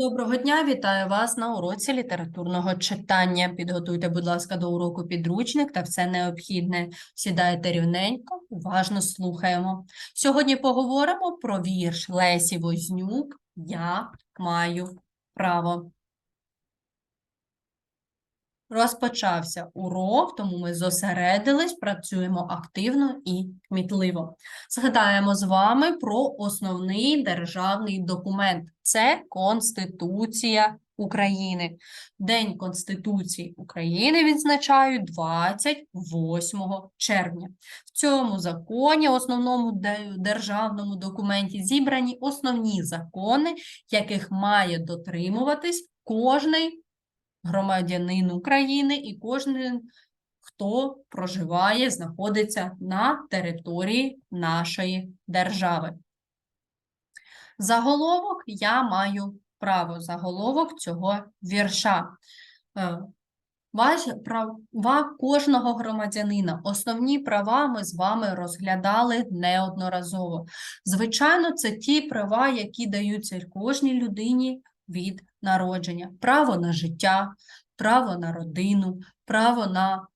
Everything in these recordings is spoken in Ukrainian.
Доброго дня, вітаю вас на уроці літературного читання. Підготуйте, будь ласка, до уроку підручник та все необхідне. Сідайте рівненько, уважно слухаємо. Сьогодні поговоримо про вірш Лесі Вознюк Я маю право. Розпочався урок, тому ми зосередились, працюємо активно і кмітливо. Згадаємо з вами про основний державний документ це Конституція України. День Конституції України відзначають 28 червня. В цьому законі, основному державному документі, зібрані основні закони, яких має дотримуватись кожний громадянин України і кожен, хто проживає, знаходиться на території нашої держави. Заголовок я маю право, заголовок цього вірша. Е, Ваш права кожного громадянина, основні права ми з вами розглядали неодноразово. Звичайно, це ті права, які даються кожній людині від народження: право на життя, право на родину, право на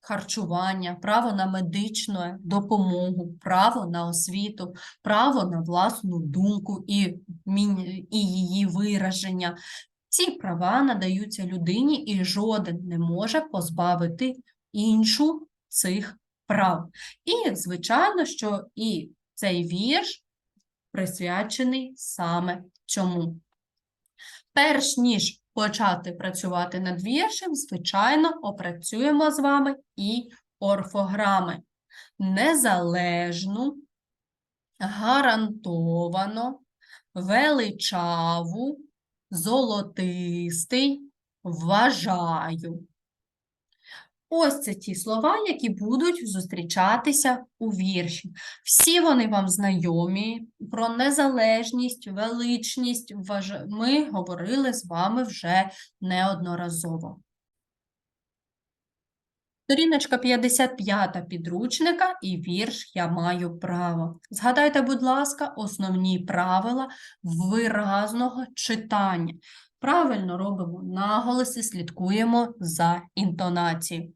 харчування, право на медичну допомогу, право на освіту, право на власну думку і, і її вираження. Ці права надаються людині, і жоден не може позбавити іншу цих прав. І, звичайно, що і цей вірш присвячений саме цьому. Перш ніж почати працювати над віршем, звичайно, опрацюємо з вами і орфограми. Незалежну, гарантовано, величаву, золотистий, вважаю. Ось це ті слова, які будуть зустрічатися у вірші. Всі вони вам знайомі. Про незалежність, величність ми говорили з вами вже неодноразово. Сторіночка 55 підручника і вірш Я маю право. Згадайте, будь ласка, основні правила виразного читання. Правильно робимо наголоси, слідкуємо за інтонацією.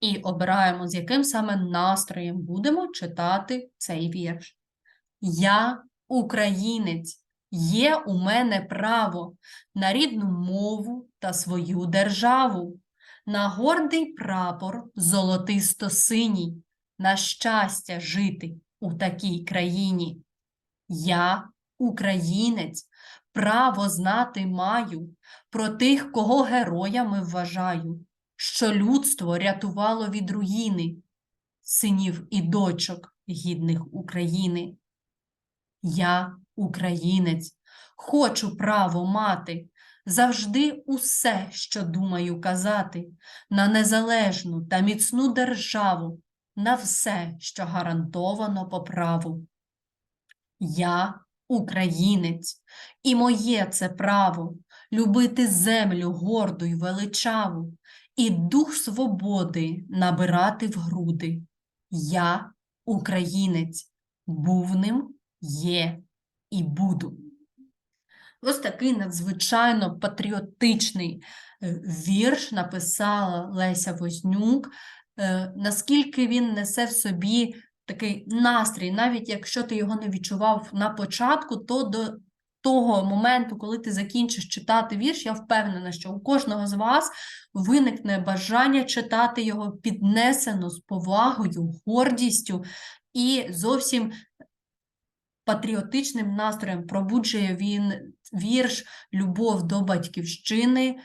І обираємо, з яким саме настроєм будемо читати цей вірш. Я українець, є у мене право на рідну мову та свою державу, на гордий прапор золотисто-синій, на щастя жити у такій країні. Я українець, право знати маю про тих, кого героями вважаю, що людство рятувало від руїни, синів і дочок гідних України. Я українець, хочу право мати, завжди усе, що думаю казати, на незалежну та міцну державу, на все, що гарантовано по праву. Я українець, і моє це право любити землю горду й величаву, і дух свободи набирати в груди. Я українець, був ним, є і буду. Ось такий надзвичайно патріотичний е, вірш написала Леся Вознюк. Е, Наскільки він несе в собі такий настрій, навіть якщо ти його не відчував на початку, то до того моменту, коли ти закінчиш читати вірш, я впевнена, що у кожного з вас виникне бажання читати його піднесено з повагою, гордістю і зовсім патріотичним настроєм пробуджує він вірш любов до батьківщини,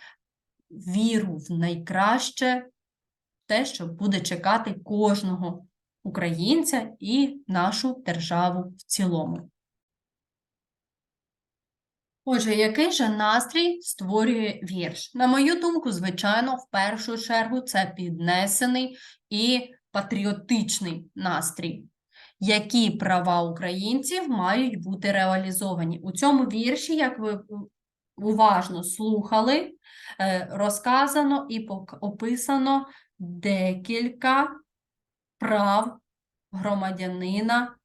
віру в найкраще, те, що буде чекати кожного українця і нашу державу в цілому. Отже, який же настрій створює вірш? На мою думку, звичайно, в першу чергу це піднесений і патріотичний настрій. Які права українців мають бути реалізовані? У цьому вірші, як ви уважно слухали, е, розказано і описано декілька прав громадянина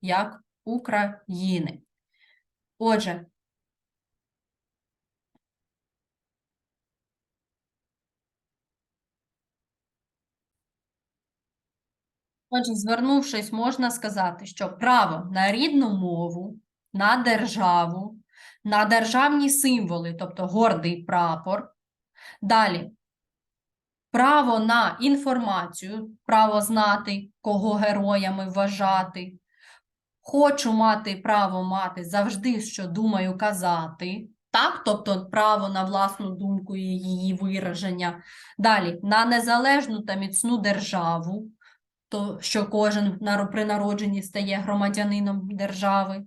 як України. Отже, Отже, звернувшись, можна сказати, що право на рідну мову, на державу, на державні символи, тобто гордий прапор. Далі право на інформацію, право знати, кого героями вважати. Хочу мати право мати завжди, що думаю казати. Так, тобто право на власну думку і її вираження. Далі на незалежну та міцну державу, то що кожен при народженні стає громадянином держави.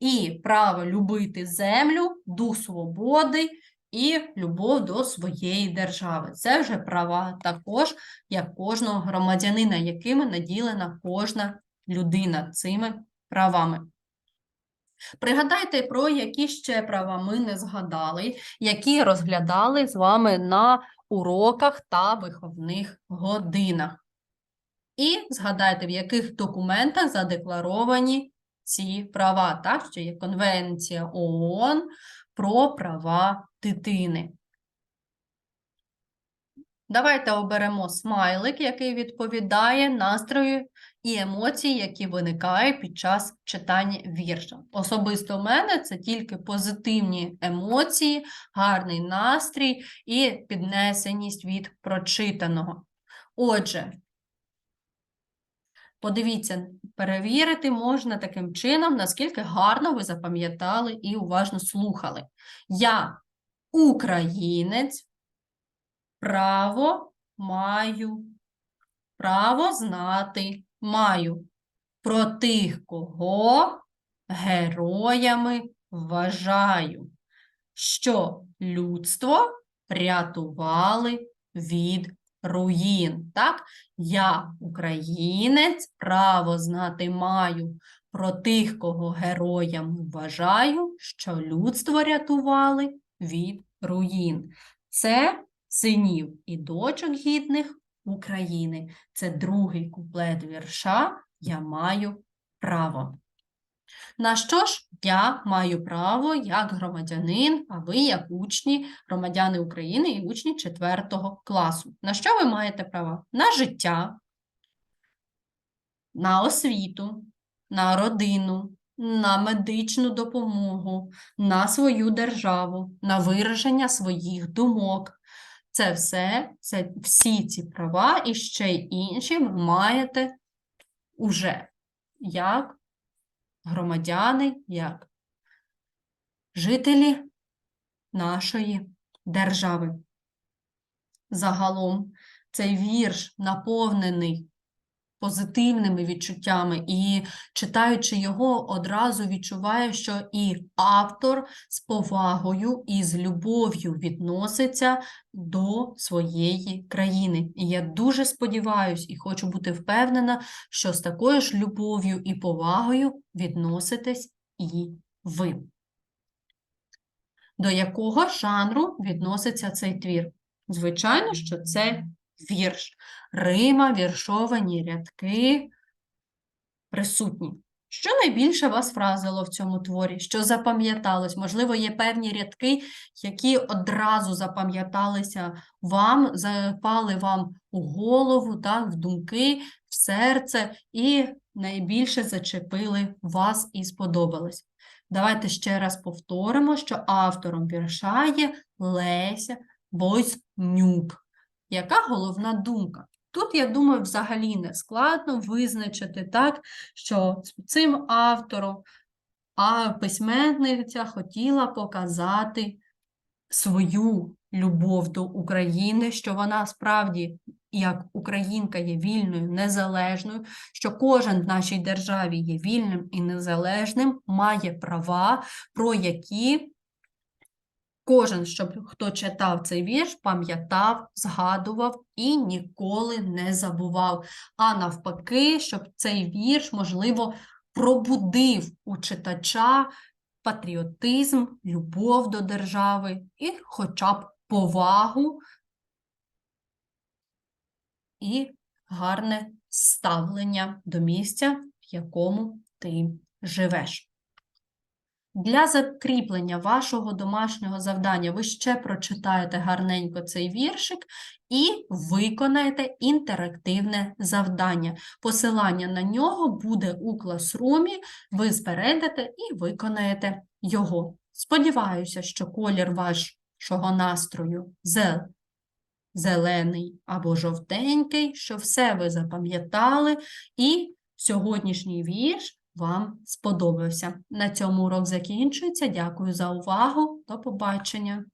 І право любити землю, дух свободи і любов до своєї держави. Це вже права також як кожного громадянина, якими наділена кожна людина цими правами. Пригадайте, про які ще права ми не згадали, які розглядали з вами на уроках та виховних годинах. І згадайте, в яких документах задекларовані ці права, так, що є Конвенція ООН про права дитини. Давайте оберемо смайлик, який відповідає настрою і емоції, які виникають під час читання вірша. Особисто в мене це тільки позитивні емоції, гарний настрій і піднесеність від прочитаного. Отже, подивіться, перевірити можна таким чином, наскільки гарно ви запам'ятали і уважно слухали. Я українець, право маю, право знати маю про тих, кого героями вважаю, що людство рятували від руїн. Так? Я українець, право знати маю про тих, кого героями вважаю, що людство рятували від руїн. Це синів і дочок гідних України. Це другий куплет вірша Я маю право. На що ж я маю право як громадянин, а ви як учні, громадяни України і учні 4 класу? На що ви маєте право? На життя, на освіту, на родину, на медичну допомогу, на свою державу, на вираження своїх думок. Це все, це всі ці права і ще й інші ви маєте уже як громадяни, як жителі нашої держави. Загалом цей вірш наповнений позитивними відчуттями, і читаючи його, одразу відчуваю, що і автор з повагою і з любов'ю відноситься до своєї країни. І я дуже сподіваюся і хочу бути впевнена, що з такою ж любов'ю і повагою відноситесь і ви. До якого жанру відноситься цей твір? Звичайно, що це вірш. Рима, віршовані рядки присутні. Що найбільше вас вразило в цьому творі? Що запам'яталось? Можливо, є певні рядки, які одразу запам'яталися вам, запали вам у голову, так, в думки, в серце, і найбільше зачепили вас і сподобались. Давайте ще раз повторимо, що автором вірша є Леся Вознюк. Яка головна думка? Тут, я думаю, взагалі не складно визначити так, що цим автором а письменниця хотіла показати свою любов до України, що вона справді, як українка, є вільною, незалежною, що кожен в нашій державі є вільним і незалежним, має права, про які Кожен, щоб хто читав цей вірш, пам'ятав, згадував і ніколи не забував. А навпаки, щоб цей вірш, можливо, пробудив у читача патріотизм, любов до держави і хоча б повагу і гарне ставлення до місця в якому ти живеш. Для закріплення вашого домашнього завдання ви ще прочитаєте гарненько цей віршик і виконаєте інтерактивне завдання. Посилання на нього буде у класрумі, ви зберете і виконаєте його. Сподіваюся, що колір вашого настрою зел, зелений або жовтенький, що все ви запам'ятали, і сьогоднішній вірш вам сподобався. На цьому урок закінчується. Дякую за увагу. До побачення.